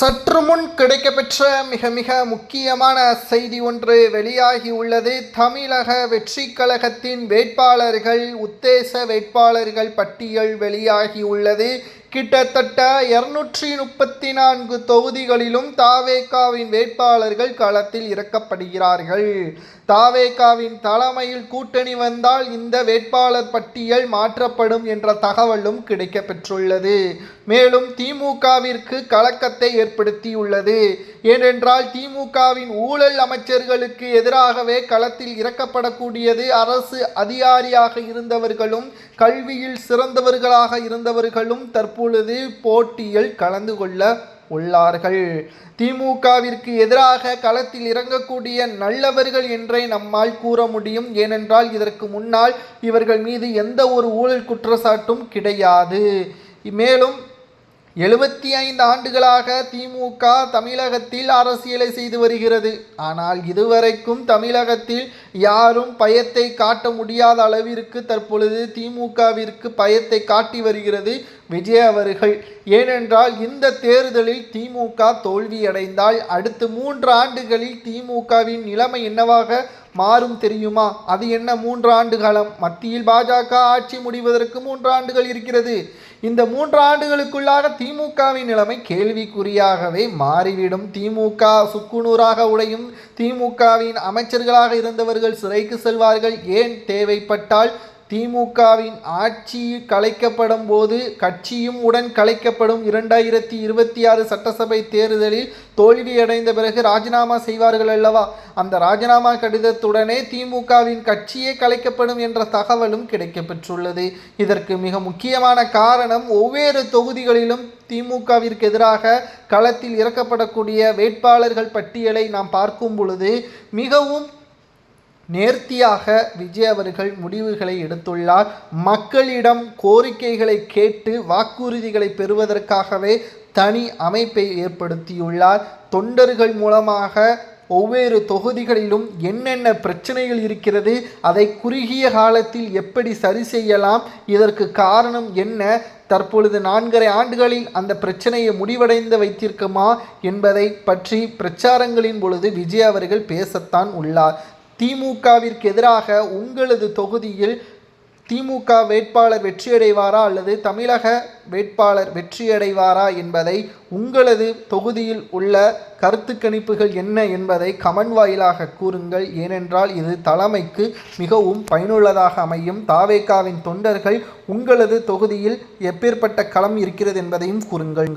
சற்று முன் கிடைக்கப்பெற்ற மிக மிக முக்கியமான செய்தி ஒன்று வெளியாகி உள்ளது. தமிழக வெற்றி கழகத்தின் வேட்பாளர்கள் உத்தேச வேட்பாளர்கள் பட்டியல் வெளியாகி உள்ளது. கிட்டத்தட்ட இருநூற்றி முப்பத்தி நான்கு தொகுதிகளிலும் தாவேகாவின் வேட்பாளர்கள் களத்தில் இறக்கப்படுகிறார்கள். தாவேகாவின் தலைமையில் கூட்டணி வந்தால் இந்த வேட்பாளர் பட்டியல் மாற்றப்படும் என்ற தகவலும் கிடைக்கப்பெற்றுள்ளது. மேலும் திமுகவிற்கு கலக்கத்தை ஏற்படுத்தியுள்ளது. ஏனென்றால் திமுகவின் ஊழல் அமைச்சர்களுக்கு எதிராகவே களத்தில் இறக்கப்படக்கூடியது அரசு அதிகாரியாக இருந்தவர்களும் கல்வியில் சிறந்தவர்களாக இருந்தவர்களும் தற்பொழுது போட்டியில் கலந்து கொள்ள உள்ளார்கள். திமுகவிற்கு எதிராக களத்தில் இறங்கக்கூடிய நல்லவர்கள் என்றே நம்மால் கூற முடியும். ஏனென்றால் இதற்கு முன்னால் இவர்கள் மீது எந்த ஒரு ஊழல் குற்றச்சாட்டும் கிடையாது. மேலும் எழுபத்தி ஐந்து ஆண்டுகளாக திமுக தமிழகத்தில் அரசியலை செய்து வருகிறது. ஆனால் இதுவரைக்கும் தமிழகத்தில் யாரும் பயத்தை காட்ட முடியாத அளவிற்கு தற்பொழுது திமுகவிற்கு பயத்தை காட்டி வருகிறது. விஜய் அவர்கள் ஏனென்றால் இந்த தேர்தலில் திமுக தோல்வியடைந்தால் அடுத்து மூன்று ஆண்டுகளில் திமுகவின் நிலைமை என்னவாக மாறும் தெரியுமா? அது என்ன மூன்று ஆண்டு காலம்? மத்தியில் பாஜக ஆட்சி முடிவதற்கு மூன்று ஆண்டுகள் இருக்கிறது. இந்த மூன்று ஆண்டுகளுக்குள்ளாக திமுகவின் நிலைமை கேள்விக்குறியாகவே மாறிவிடும். திமுக சுக்குநூறாக உடையும் திமுகவின் அமைச்சர்களாக இருந்தவர்கள் சிறைக்கு செல்வார்கள். ஏன் தேவைப்பட்டால் திமுகவின் ஆட்சி கலைக்கப்படும் போது கட்சியும் உடன் கலைக்கப்படும் இரண்டாயிரத்தி இருபத்தி ஆறு சட்டசபை தேர்தலில் தோல்வியடைந்த பிறகு ராஜினாமா செய்வார்கள் அல்லவா? அந்த ராஜினாமா கடிதத்துடனே திமுகவின் கட்சியே கலைக்கப்படும் என்ற தகவலும் கிடைக்கப்பெற்றுள்ளது. இதற்கு மிக முக்கியமான காரணம் ஒவ்வொரு தொகுதிகளிலும் திமுகவிற்கு எதிராக களத்தில் இறக்கப்படக்கூடிய வேட்பாளர்கள் பட்டியலை நாம் பார்க்கும் பொழுது மிகவும் நேர்த்தியாக விஜய் அவர்கள் முடிவுகளை எடுத்துள்ளார். மக்களிடம் கோரிக்கைகளை கேட்டு வாக்குறுதிகளை பெறுவதற்காகவே தனி அமைப்பை ஏற்படுத்தியுள்ளார். தொண்டர்கள் மூலமாக ஒவ்வொரு தொகுதிகளிலும் என்னென்ன பிரச்சனைகள் இருக்கிறது அதை குறுகிய காலத்தில் எப்படி சரி செய்யலாம் இதற்கு காரணம் என்ன தற்பொழுது நான்கரை ஆண்டுகளில் அந்த பிரச்சனையை முடிவடைந்து வைத்திருக்குமா என்பதை பற்றி பிரச்சாரங்களின் பொழுது விஜய் அவர்கள் பேசத்தான் உள்ளார். திமுகவிற்கு எதிராக உங்களது தொகுதியில் திமுக வேட்பாளர் வெற்றியடைவாரா அல்லது தமிழக வேட்பாளர் வெற்றியடைவாரா என்பதை உங்களது தொகுதியில் உள்ள கருத்து கணிப்புகள் என்ன என்பதை கமன் வாயிலாக கூறுங்கள். ஏனென்றால் இது தலைமைக்கு மிகவும் பயனுள்ளதாக அமையும். தாவேக்காவின் தொண்டர்கள் உங்களது தொகுதியில் எப்பேற்பட்ட களம் இருக்கிறது என்பதையும் கூறுங்கள்.